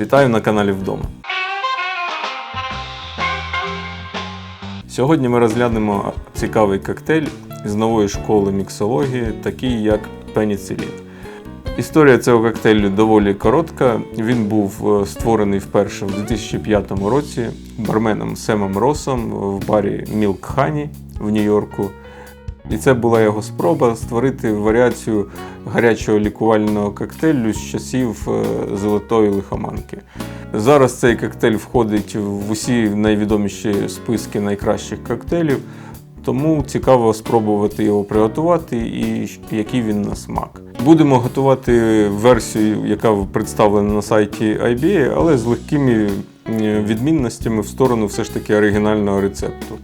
Вітаю на каналі вдома. Сьогодні ми розглянемо цікавий коктейль з нової школи міксології, такий як пеніцилін. Історія цього коктейлю доволі коротка. Він був е, створений вперше в 2005 році барменом Семом Росом в барі Milk Honey в Нью-Йорку. І це була його спроба створити варіацію гарячого лікувального коктейлю з часів е, золотої лихоманки. Зараз цей коктейль входить в усі найвідоміші списки найкращих коктейлів, тому цікаво спробувати його приготувати і який він на смак. Будемо готувати версію, яка представлена на сайті IBA, але з легкими е, відмінностями в сторону все ж таки оригінального рецепту.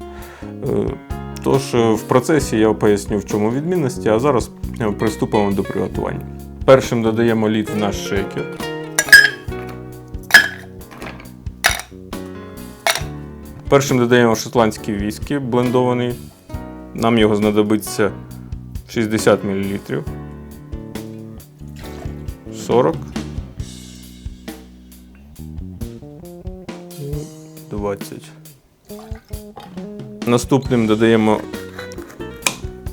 Тож е, в процесі я поясню, в чому відмінності, а зараз е, приступимо до приготування. Першим додаємо лід в наш шейкер. Першим додаємо шотландський віскі блендований. Нам його знадобиться 60 мл. 40. 20. Наступним додаємо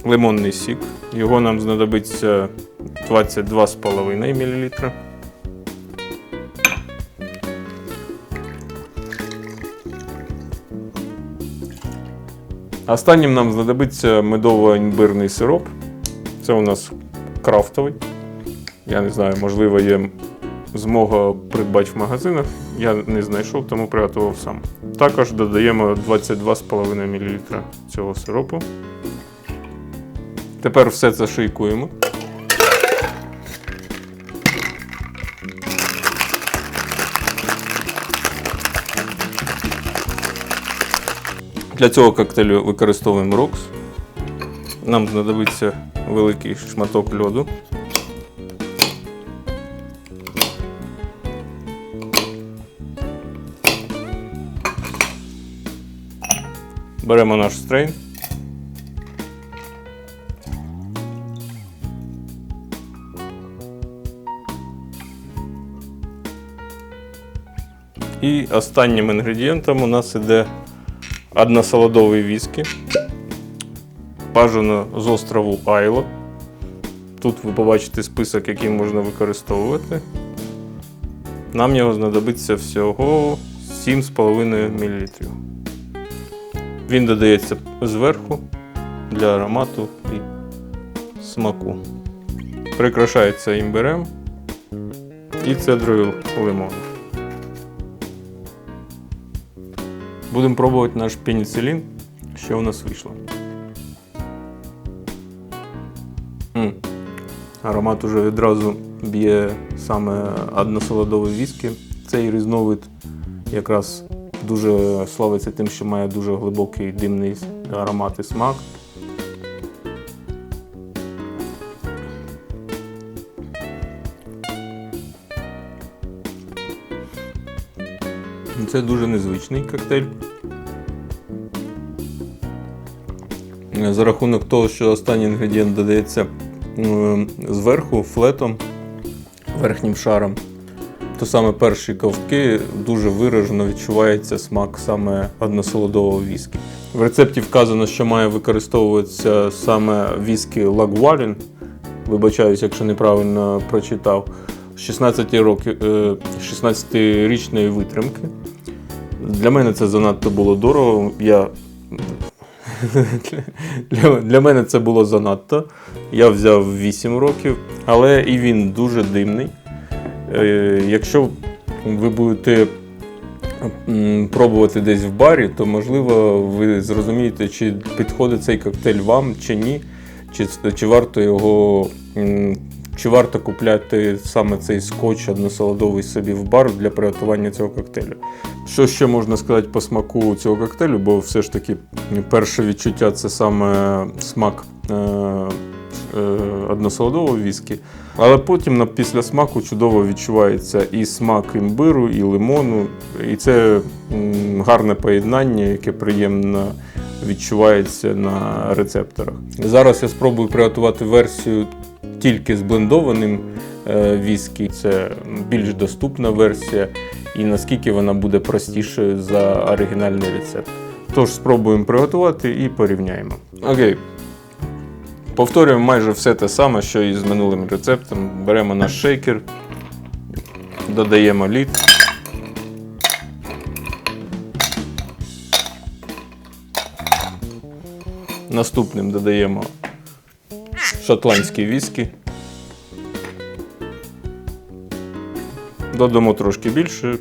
лимонний сік. Його нам знадобиться 22,5 мл. Останнім нам знадобиться медово-імбирний сироп. Це у нас крафтовий. Я не знаю, можливо, є змога придбати в магазинах. Я не знайшов, тому приготував сам. Також додаємо 22,5 мл цього сиропу. Тепер все це шийкуємо. Для цього коктейлю використовуємо рокс. Нам знадобиться великий шматок льоду. Беремо наш стрейн. І останнім інгредієнтом у нас іде односолодовий віскі. Бажано з острову Айло. Тут ви побачите список, який можна використовувати. Нам його знадобиться всього 7,5 мл. Він додається зверху для аромату і смаку. Прикрашається імбирем і цедрою лимону. Будемо пробувати наш пеніцилін, що у нас вийшло. М. Аромат уже відразу б'є саме односолодовий віскі. Цей різновид якраз дуже славиться тим, що має дуже глибокий димний аромат і смак. Це дуже незвичний коктейль. За рахунок того, що останній інгредієнт додається зверху флетом, верхнім шаром, то саме перші ковтки дуже виражено відчувається смак саме односолодового віскі. В рецепті вказано, що має використовуватися саме віскі Лагуалін. Вибачаюсь, якщо неправильно прочитав. 16 років, е, 16-річної витримки. Для мене це занадто було дорого. Я... для мене це було занадто. Я взяв 8 років, але і він дуже димний. Е, Якщо ви будете пробувати десь в барі, то можливо ви зрозумієте, чи підходить цей коктейль вам чи ні, чи, чи варто його. Чи варто купляти саме цей скотч односолодовий собі в бар для приготування цього коктейлю? Що ще можна сказати по смаку цього коктейлю? Бо все ж таки перше відчуття це саме смак е, е, односолодового віскі. Але потім після смаку чудово відчувається і смак імбиру, і лимону. І це гарне поєднання, яке приємно відчувається на рецепторах. Зараз я спробую приготувати версію тільки з блендованим е, віскі це більш доступна версія, і наскільки вона буде простішою за оригінальний рецепт. Тож спробуємо приготувати і порівняємо. Окей. Повторюємо майже все те саме, що і з минулим рецептом. Беремо наш шейкер, додаємо лід. Наступним додаємо шотландські віскі. Додамо трошки більше,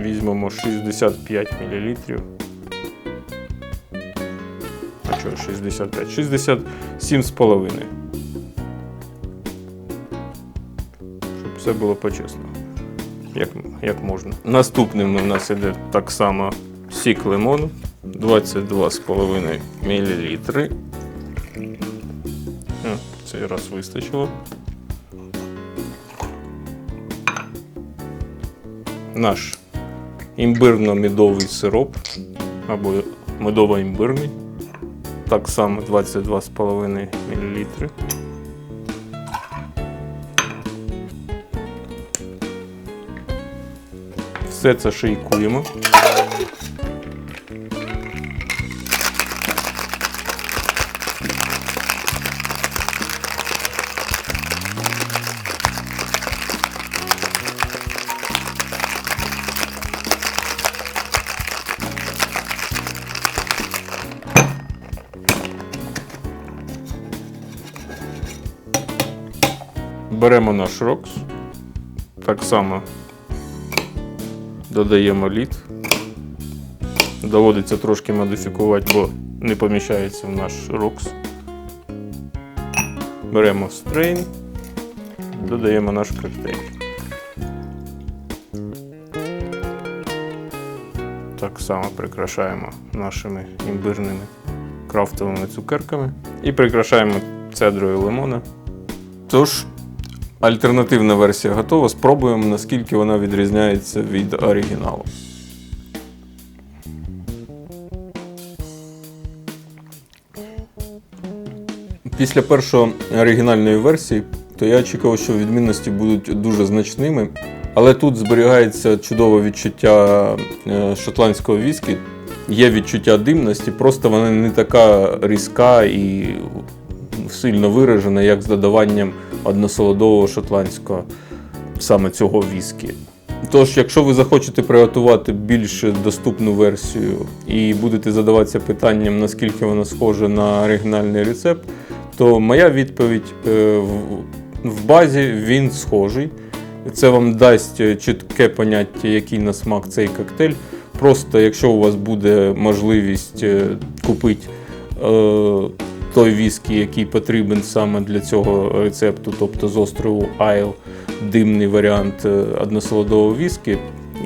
візьмемо 65 мл. Чого 65? 67 з половиною. Щоб все було почесно. Як, як можна. Наступним у нас іде так само сік лимону 22,5 мл. Цей раз вистачило. Наш імбирно-медовий сироп або медово-імбирний. Так само 22,5 мл. Все це шейкуємо. Беремо наш рокс. Так само додаємо лід. Доводиться трошки модифікувати, бо не поміщається в наш рокс. Беремо стрейн, додаємо наш коктейль. Так само прикрашаємо нашими імбирними крафтовими цукерками і прикрашаємо цедрою лимона. Тож, альтернативна версія готова. Спробуємо, наскільки вона відрізняється від оригіналу. Після першої оригінальної версії, то я очікував, що відмінності будуть дуже значними. Але тут зберігається чудове відчуття е, шотландського віскі. Є відчуття димності, просто вона не така різка і сильно виражена, як з додаванням односолодового шотландського саме цього віскі. Тож, якщо ви захочете приготувати більш доступну версію і будете задаватися питанням, наскільки вона схожа на оригінальний рецепт, то моя відповідь е, в- базі він схожий. Це вам дасть чітке поняття, який на смак цей коктейль. Просто якщо у вас буде можливість е, купити е, той віскі, який потрібен саме для цього рецепту, тобто з острову Айл, димний варіант е, односолодового віскі,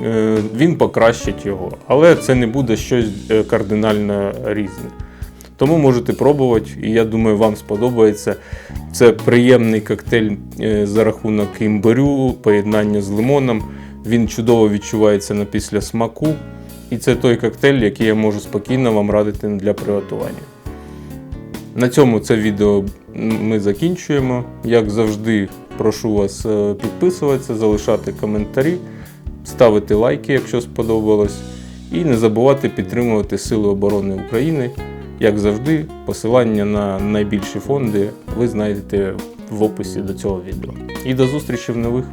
е, він покращить його. Але це не буде щось е, кардинально різне. Тому можете пробувати, і я думаю, вам сподобається. Це приємний коктейль за рахунок імбирю, поєднання з лимоном. Він чудово відчувається на після смаку. І це той коктейль, який я можу спокійно вам радити для приготування. На цьому це відео ми закінчуємо. Як завжди, прошу вас е, підписуватися, залишати коментарі, ставити лайки, якщо сподобалось, і не забувати підтримувати Сили оборони України. Як завжди, посилання на найбільші фонди ви знайдете в описі до цього відео. І до зустрічі в нових.